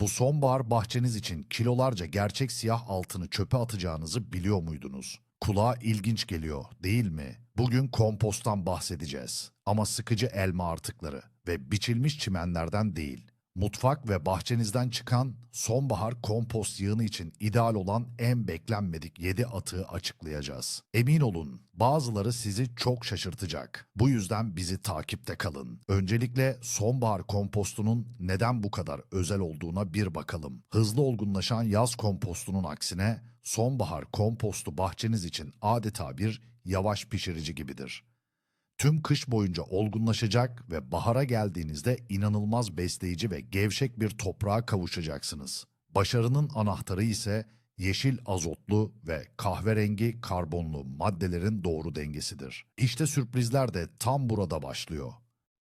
Bu sonbahar bahçeniz için kilolarca gerçek siyah altını çöpe atacağınızı biliyor muydunuz? Kulağa ilginç geliyor, değil mi? Bugün komposttan bahsedeceğiz. Ama sıkıcı elma artıkları ve biçilmiş çimenlerden değil. Mutfak ve bahçenizden çıkan sonbahar kompost yığını için ideal olan en beklenmedik 7 atığı açıklayacağız. Emin olun bazıları sizi çok şaşırtacak. Bu yüzden bizi takipte kalın. Öncelikle sonbahar kompostunun neden bu kadar özel olduğuna bir bakalım. Hızlı olgunlaşan yaz kompostunun aksine sonbahar kompostu bahçeniz için adeta bir yavaş pişirici gibidir. Tüm kış boyunca olgunlaşacak ve bahara geldiğinizde inanılmaz besleyici ve gevşek bir toprağa kavuşacaksınız. Başarının anahtarı ise yeşil azotlu ve kahverengi karbonlu maddelerin doğru dengesidir. İşte sürprizler de tam burada başlıyor.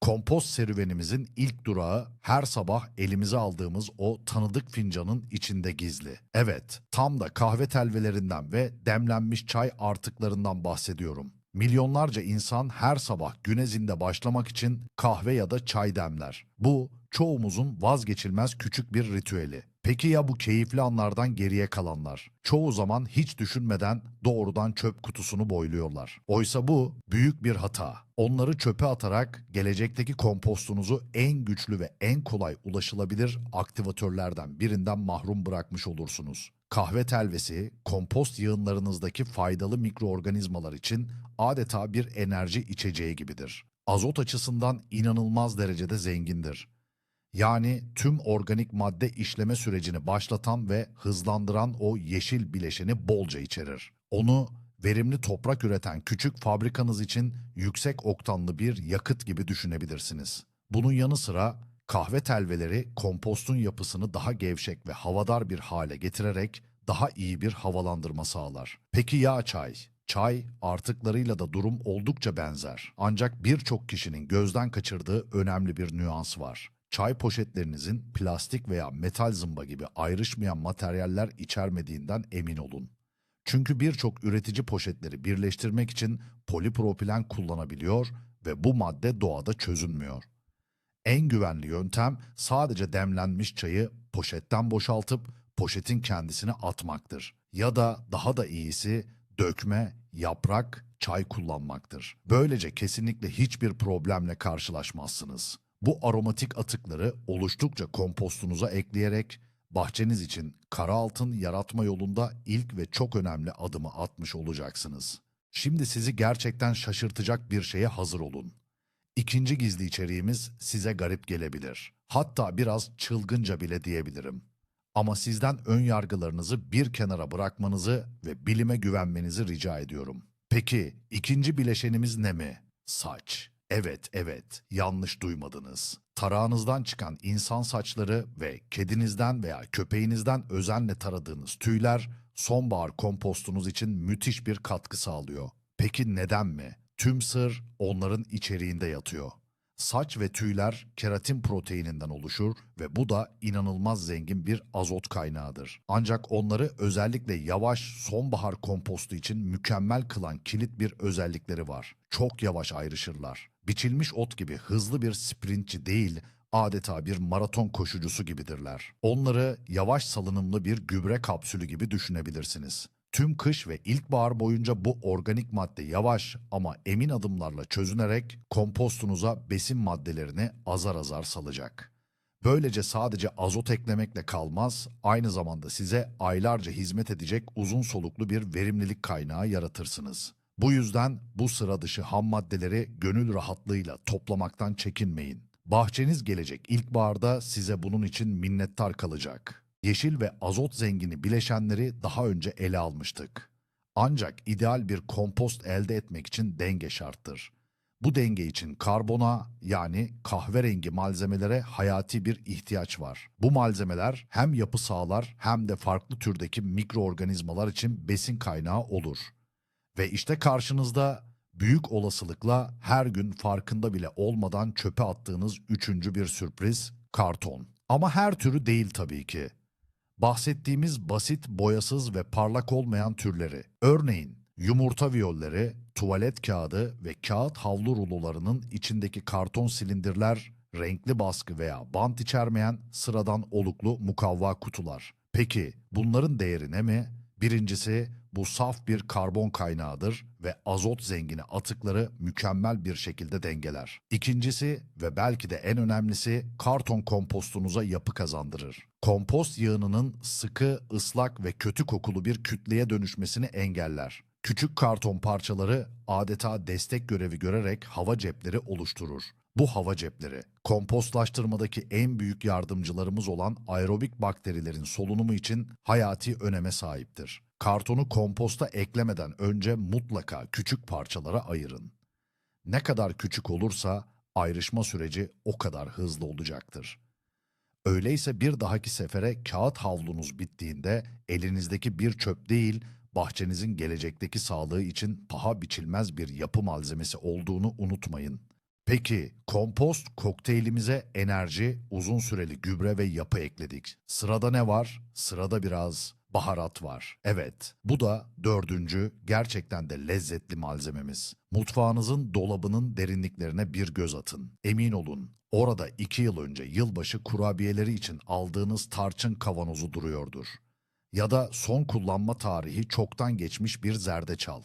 Kompost serüvenimizin ilk durağı her sabah elimize aldığımız o tanıdık fincanın içinde gizli. Evet, tam da kahve telvelerinden ve demlenmiş çay artıklarından bahsediyorum. Milyonlarca insan her sabah güne zinde başlamak için kahve ya da çay demler. Bu çoğumuzun vazgeçilmez küçük bir ritüeli. Peki ya bu keyifli anlardan geriye kalanlar? Çoğu zaman hiç düşünmeden doğrudan çöp kutusunu boyluyorlar. Oysa bu büyük bir hata. Onları çöpe atarak gelecekteki kompostunuzu en güçlü ve en kolay ulaşılabilir aktivatörlerden birinden mahrum bırakmış olursunuz. Kahve telvesi, kompost yığınlarınızdaki faydalı mikroorganizmalar için adeta bir enerji içeceği gibidir. Azot açısından inanılmaz derecede zengindir. Yani tüm organik madde işleme sürecini başlatan ve hızlandıran o yeşil bileşeni bolca içerir. Onu verimli toprak üreten küçük fabrikanız için yüksek oktanlı bir yakıt gibi düşünebilirsiniz. Bunun yanı sıra kahve telveleri kompostun yapısını daha gevşek ve havadar bir hale getirerek daha iyi bir havalandırma sağlar. Peki ya çay? Çay artıklarıyla da durum oldukça benzer. Ancak birçok kişinin gözden kaçırdığı önemli bir nüans var. Çay poşetlerinizin plastik veya metal zımba gibi ayrışmayan materyaller içermediğinden emin olun. Çünkü birçok üretici poşetleri birleştirmek için polipropilen kullanabiliyor ve bu madde doğada çözünmüyor. En güvenli yöntem sadece demlenmiş çayı poşetten boşaltıp poşetin kendisine atmaktır. Ya da daha da iyisi dökme, yaprak, çay kullanmaktır. Böylece kesinlikle hiçbir problemle karşılaşmazsınız. Bu aromatik atıkları oluştukça kompostunuza ekleyerek bahçeniz için kara altın yaratma yolunda ilk ve çok önemli adımı atmış olacaksınız. Şimdi sizi gerçekten şaşırtacak bir şeye hazır olun. İkinci gizli içeriğimiz size garip gelebilir. Hatta biraz çılgınca bile diyebilirim. Ama sizden ön yargılarınızı bir kenara bırakmanızı ve bilime güvenmenizi rica ediyorum. Peki ikinci bileşenimiz ne mi? Saç. Evet, evet, yanlış duymadınız. Tarağınızdan çıkan insan saçları ve kedinizden veya köpeğinizden özenle taradığınız tüyler sonbahar kompostunuz için müthiş bir katkı sağlıyor. Peki neden mi? Tüm sır onların içeriğinde yatıyor. Saç ve tüyler keratin proteininden oluşur ve bu da inanılmaz zengin bir azot kaynağıdır. Ancak onları özellikle yavaş sonbahar kompostu için mükemmel kılan kilit bir özellikleri var. Çok yavaş ayrışırlar. Biçilmiş ot gibi hızlı bir sprintçi değil, adeta bir maraton koşucusu gibidirler. Onları yavaş salınımlı bir gübre kapsülü gibi düşünebilirsiniz. Tüm kış ve ilkbahar boyunca bu organik madde yavaş ama emin adımlarla çözünerek kompostunuza besin maddelerini azar azar salacak. Böylece sadece azot eklemekle kalmaz, aynı zamanda size aylarca hizmet edecek uzun soluklu bir verimlilik kaynağı yaratırsınız. Bu yüzden bu sıra dışı ham maddeleri gönül rahatlığıyla toplamaktan çekinmeyin. Bahçeniz gelecek ilkbaharda size bunun için minnettar kalacak. Yeşil ve azot zengini bileşenleri daha önce ele almıştık. Ancak ideal bir kompost elde etmek için denge şarttır. Bu denge için karbona yani kahverengi malzemelere hayati bir ihtiyaç var. Bu malzemeler hem yapı sağlar hem de farklı türdeki mikroorganizmalar için besin kaynağı olur. Ve işte karşınızda büyük olasılıkla her gün farkında bile olmadan çöpe attığınız üçüncü bir sürpriz karton. Ama her türü değil tabii ki. Bahsettiğimiz basit, boyasız ve parlak olmayan türleri. Örneğin yumurta viyolleri, tuvalet kağıdı ve kağıt havlu rulolarının içindeki karton silindirler renkli baskı veya bant içermeyen sıradan oluklu mukavva kutular. Peki bunların değeri ne mi? Birincisi bu saf bir karbon kaynağıdır ve azot zengini atıkları mükemmel bir şekilde dengeler. İkincisi ve belki de en önemlisi karton kompostunuza yapı kazandırır. Kompost yığınının sıkı, ıslak ve kötü kokulu bir kütleye dönüşmesini engeller. Küçük karton parçaları adeta destek görevi görerek hava cepleri oluşturur. Bu hava cepleri, kompostlaştırmadaki en büyük yardımcılarımız olan aerobik bakterilerin solunumu için hayati öneme sahiptir. Kartonu komposta eklemeden önce mutlaka küçük parçalara ayırın. Ne kadar küçük olursa ayrışma süreci o kadar hızlı olacaktır. Öyleyse bir dahaki sefere kağıt havlunuz bittiğinde elinizdeki bir çöp değil, bahçenizin gelecekteki sağlığı için paha biçilmez bir yapı malzemesi olduğunu unutmayın. Peki kompost kokteylimize enerji, uzun süreli gübre ve yapı ekledik. Sırada ne var? Sırada biraz baharat var. Evet, bu da dördüncü gerçekten de lezzetli malzememiz. Mutfağınızın dolabının derinliklerine bir göz atın. Emin olun, orada iki yıl önce yılbaşı kurabiyeleri için aldığınız tarçın kavanozu duruyordur. Ya da son kullanma tarihi çoktan geçmiş bir zerdeçal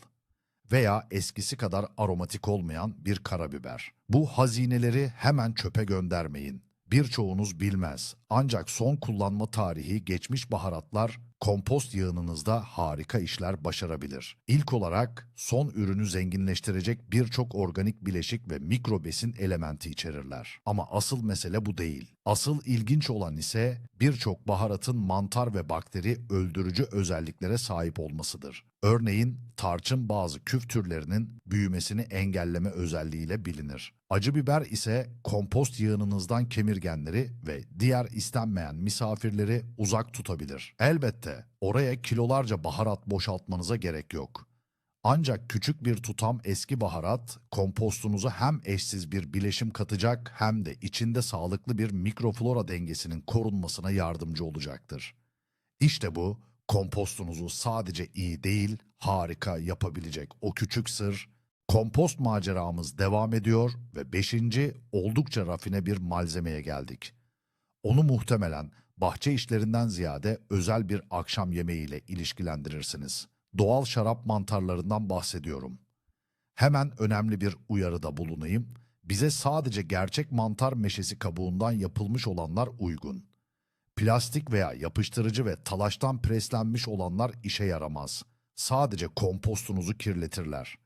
veya eskisi kadar aromatik olmayan bir karabiber. Bu hazineleri hemen çöpe göndermeyin. Birçoğunuz bilmez. Ancak son kullanma tarihi geçmiş baharatlar kompost yığınınızda harika işler başarabilir. İlk olarak son ürünü zenginleştirecek birçok organik bileşik ve mikro besin elementi içerirler. Ama asıl mesele bu değil. Asıl ilginç olan ise birçok baharatın mantar ve bakteri öldürücü özelliklere sahip olmasıdır. Örneğin tarçın bazı küf türlerinin büyümesini engelleme özelliğiyle bilinir. Acı biber ise kompost yığınınızdan kemirgenleri ve diğer istenmeyen misafirleri uzak tutabilir. Elbette oraya kilolarca baharat boşaltmanıza gerek yok. Ancak küçük bir tutam eski baharat kompostunuza hem eşsiz bir bileşim katacak hem de içinde sağlıklı bir mikroflora dengesinin korunmasına yardımcı olacaktır. İşte bu kompostunuzu sadece iyi değil harika yapabilecek o küçük sır. Kompost maceramız devam ediyor ve beşinci oldukça rafine bir malzemeye geldik. Onu muhtemelen bahçe işlerinden ziyade özel bir akşam yemeğiyle ilişkilendirirsiniz. Doğal şarap mantarlarından bahsediyorum. Hemen önemli bir uyarıda bulunayım. Bize sadece gerçek mantar meşesi kabuğundan yapılmış olanlar uygun. Plastik veya yapıştırıcı ve talaştan preslenmiş olanlar işe yaramaz. Sadece kompostunuzu kirletirler.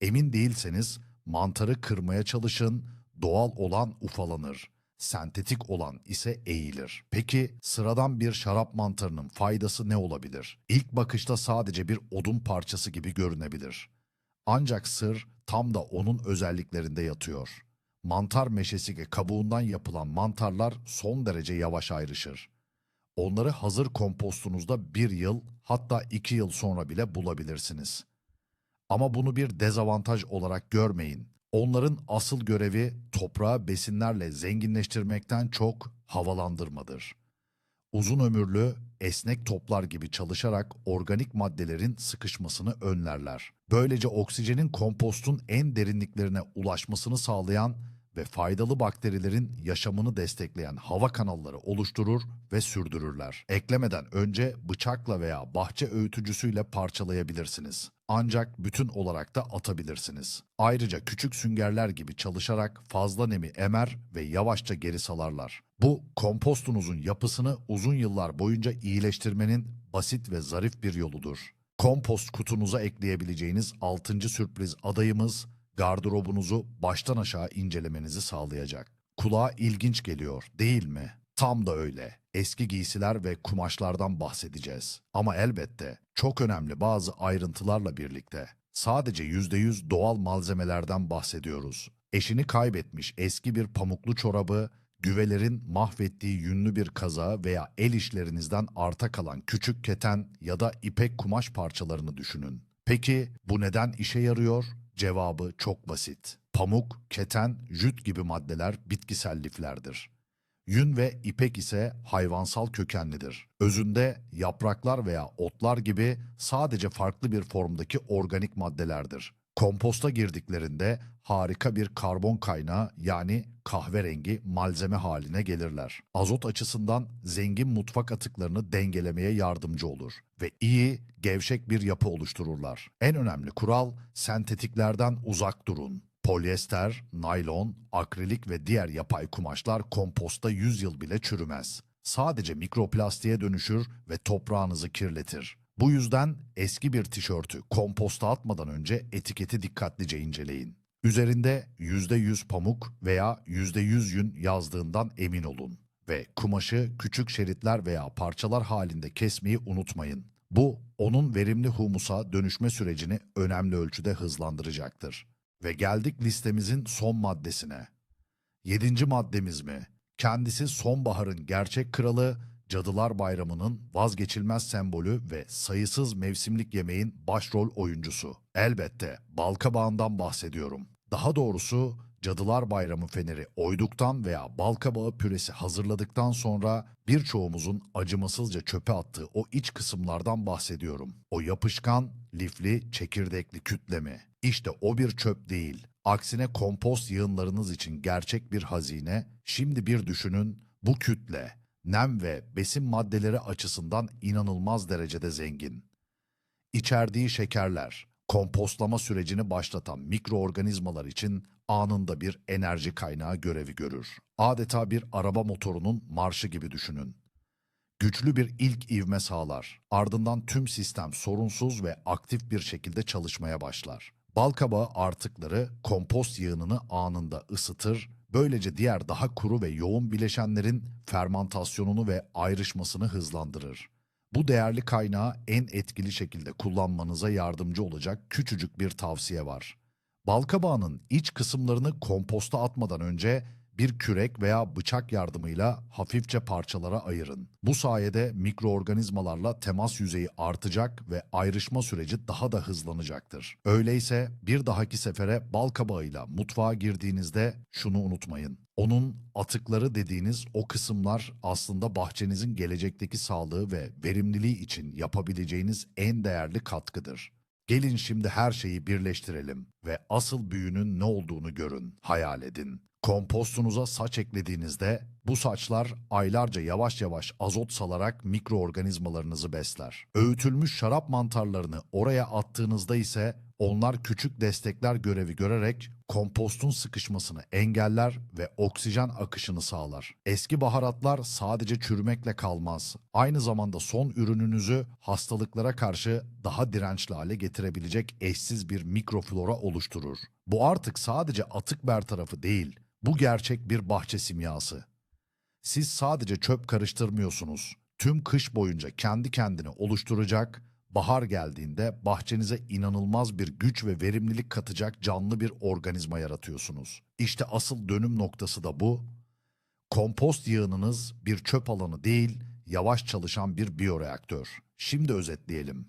Emin değilseniz mantarı kırmaya çalışın, doğal olan ufalanır, sentetik olan ise eğilir. Peki sıradan bir şarap mantarının faydası ne olabilir? İlk bakışta sadece bir odun parçası gibi görünebilir. Ancak sır tam da onun özelliklerinde yatıyor. Mantar meşesi kabuğundan yapılan mantarlar son derece yavaş ayrışır. Onları hazır kompostunuzda bir yıl hatta iki yıl sonra bile bulabilirsiniz. Ama bunu bir dezavantaj olarak görmeyin. Onların asıl görevi toprağı besinlerle zenginleştirmekten çok havalandırmadır. Uzun ömürlü, esnek toplar gibi çalışarak organik maddelerin sıkışmasını önlerler. Böylece oksijenin kompostun en derinliklerine ulaşmasını sağlayan ve faydalı bakterilerin yaşamını destekleyen hava kanalları oluşturur ve sürdürürler. Eklemeden önce bıçakla veya bahçe öğütücüsüyle parçalayabilirsiniz. Ancak bütün olarak da atabilirsiniz. Ayrıca küçük süngerler gibi çalışarak fazla nemi emer ve yavaşça geri salarlar. Bu kompostunuzun yapısını uzun yıllar boyunca iyileştirmenin basit ve zarif bir yoludur. Kompost kutunuza ekleyebileceğiniz 6. sürpriz adayımız gardırobunuzu baştan aşağı incelemenizi sağlayacak. Kulağa ilginç geliyor, değil mi? Tam da öyle. Eski giysiler ve kumaşlardan bahsedeceğiz. Ama elbette çok önemli bazı ayrıntılarla birlikte. Sadece %100 doğal malzemelerden bahsediyoruz. Eşini kaybetmiş eski bir pamuklu çorabı, güvelerin mahvettiği yünlü bir kazağı veya el işlerinizden arta kalan küçük keten ya da ipek kumaş parçalarını düşünün. Peki bu neden işe yarıyor? Cevabı çok basit. Pamuk, keten, jüt gibi maddeler bitkisel liflerdir. Yün ve ipek ise hayvansal kökenlidir. Özünde yapraklar veya otlar gibi sadece farklı bir formdaki organik maddelerdir. Komposta girdiklerinde harika bir karbon kaynağı yani kahverengi malzeme haline gelirler. Azot açısından zengin mutfak atıklarını dengelemeye yardımcı olur ve iyi, gevşek bir yapı oluştururlar. En önemli kural sentetiklerden uzak durun. Polyester, naylon, akrilik ve diğer yapay kumaşlar komposta 100 yıl bile çürümez. Sadece mikroplastiğe dönüşür ve toprağınızı kirletir. Bu yüzden eski bir tişörtü komposta atmadan önce etiketi dikkatlice inceleyin. Üzerinde %100 pamuk veya %100 yün yazdığından emin olun ve kumaşı küçük şeritler veya parçalar halinde kesmeyi unutmayın. Bu onun verimli humusa dönüşme sürecini önemli ölçüde hızlandıracaktır. Ve geldik listemizin son maddesine. Yedinci maddemiz mi? Kendisi sonbaharın gerçek kralı, Cadılar Bayramı'nın vazgeçilmez sembolü ve sayısız mevsimlik yemeğin başrol oyuncusu. Elbette balkabağından bahsediyorum. Daha doğrusu Cadılar Bayramı feneri oyduktan veya balkabağı püresi hazırladıktan sonra birçoğumuzun acımasızca çöpe attığı o iç kısımlardan bahsediyorum. O yapışkan, lifli, çekirdekli kütle mi? İşte o bir çöp değil. Aksine kompost yığınlarınız için gerçek bir hazine. Şimdi bir düşünün bu kütle nem ve besin maddeleri açısından inanılmaz derecede zengin. İçerdiği şekerler, kompostlama sürecini başlatan mikroorganizmalar için anında bir enerji kaynağı görevi görür. Adeta bir araba motorunun marşı gibi düşünün. Güçlü bir ilk ivme sağlar. Ardından tüm sistem sorunsuz ve aktif bir şekilde çalışmaya başlar. Balkabağı artıkları kompost yığınını anında ısıtır, böylece diğer daha kuru ve yoğun bileşenlerin fermantasyonunu ve ayrışmasını hızlandırır. Bu değerli kaynağı en etkili şekilde kullanmanıza yardımcı olacak küçücük bir tavsiye var. Balkabağının iç kısımlarını komposta atmadan önce bir kürek veya bıçak yardımıyla hafifçe parçalara ayırın. Bu sayede mikroorganizmalarla temas yüzeyi artacak ve ayrışma süreci daha da hızlanacaktır. Öyleyse bir dahaki sefere balkabağıyla mutfağa girdiğinizde şunu unutmayın. Onun atıkları dediğiniz o kısımlar aslında bahçenizin gelecekteki sağlığı ve verimliliği için yapabileceğiniz en değerli katkıdır. Gelin şimdi her şeyi birleştirelim ve asıl büyünün ne olduğunu görün, hayal edin. Kompostunuza saç eklediğinizde bu saçlar aylarca yavaş yavaş azot salarak mikroorganizmalarınızı besler. Öğütülmüş şarap mantarlarını oraya attığınızda ise onlar küçük destekler görevi görerek kompostun sıkışmasını engeller ve oksijen akışını sağlar. Eski baharatlar sadece çürümekle kalmaz. Aynı zamanda son ürününüzü hastalıklara karşı daha dirençli hale getirebilecek eşsiz bir mikroflora oluşturur. Bu artık sadece atık bertarafı değil, bu gerçek bir bahçe simyası. Siz sadece çöp karıştırmıyorsunuz. Tüm kış boyunca kendi kendini oluşturacak, bahar geldiğinde bahçenize inanılmaz bir güç ve verimlilik katacak canlı bir organizma yaratıyorsunuz. İşte asıl dönüm noktası da bu. Kompost yığınınız bir çöp alanı değil, yavaş çalışan bir biyoreaktör. Şimdi özetleyelim.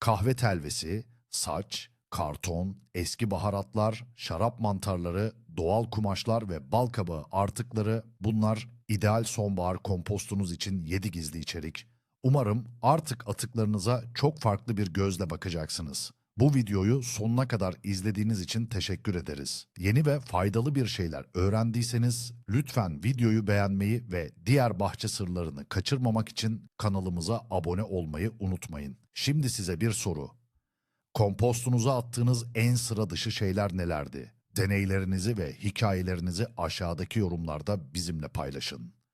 Kahve telvesi, saç, karton, eski baharatlar, şarap mantarları, doğal kumaşlar ve bal kabağı artıkları bunlar ideal sonbahar kompostunuz için 7 gizli içerik. Umarım artık atıklarınıza çok farklı bir gözle bakacaksınız. Bu videoyu sonuna kadar izlediğiniz için teşekkür ederiz. Yeni ve faydalı bir şeyler öğrendiyseniz lütfen videoyu beğenmeyi ve diğer bahçe sırlarını kaçırmamak için kanalımıza abone olmayı unutmayın. Şimdi size bir soru. Kompostunuza attığınız en sıra dışı şeyler nelerdi? Deneylerinizi ve hikayelerinizi aşağıdaki yorumlarda bizimle paylaşın.